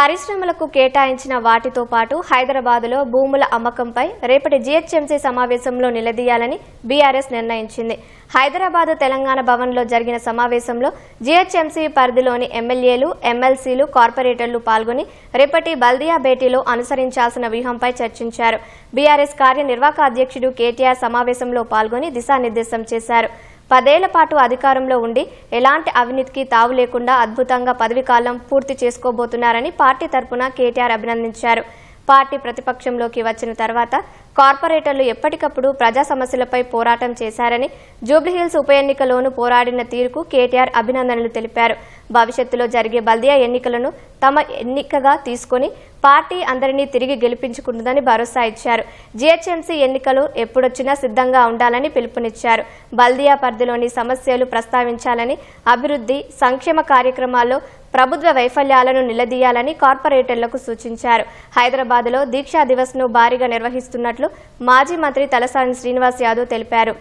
పరిశ్రమలకు కేటాయించిన వాటితో పాటు హైదరాబాదులో భూముల అమ్మకంపై రేపటి జీహెచ్ఎంసీ సమావేశంలో నిలదీయాలని బీఆర్ఎస్ నిర్ణయించింది. హైదరాబాద్ తెలంగాణ భవన్లో జరిగిన సమావేశంలో జీహెచ్ఎంసీ పరిధిలోని ఎమ్మెల్యేలు ఎమ్మెల్సీలు కార్పొరేటర్లు పాల్గొని రేపటి బల్దియా భేటీలో అనుసరించాల్సిన వ్యూహంపై చర్చించారు. బీఆర్ఎస్ కార్యనిర్వాహక అధ్యక్షుడు కేటీఆర్ సమావేశంలో పాల్గొని దిశానిర్దేశం చేశారు. పదేళ్ళ పాటు అధికారంలో ఉండి ఎలాంటి అవినీతికి తావు లేకుండా అద్భుతంగా పదవీకాలం పూర్తి చేసుకోబోతున్నారని పార్టీ తరపున కేటీఆర్ అభినందించారు. పార్టీ ప్రతిపక్షంలోకి వచ్చిన తర్వాత కార్పొరేటర్లు ఎప్పటికప్పుడు ప్రజా సమస్యలపై పోరాటం చేశారని జూబ్లీహిల్స్ ఉప ఎన్నికలోనూ పోరాడిన తీరుకు కేటీఆర్ అభినందనలు తెలిపారు. భవిష్యత్తులో జరిగే బల్దియా ఎన్నికలను తమ ఎన్నికగా తీసుకొని పార్టీ అందరినీ తిరిగి గెలిపించుకుంటుందని భరోసా ఇచ్చారు. జీహెచ్ఎంసీ ఎన్నికలు ఎప్పుడొచ్చినా సిద్ధంగా ఉండాలని పిలుపునిచ్చారు. బల్దియా పరిధిలోని సమస్యలు ప్రస్తావించాలని అభివృద్ధి సంక్షేమ కార్యక్రమాల్లో ప్రభుత్వ వైఫల్యాలను నిలదీయాలని కార్పొరేటర్లకు సూచించారు. హైదరాబాద్లో దీక్షా దివస్ను భారీగా నిర్వహిస్తున్నట్లు మాజీ మంత్రి తలసాని శ్రీనివాస్ యాదవ్ తెలిపారు.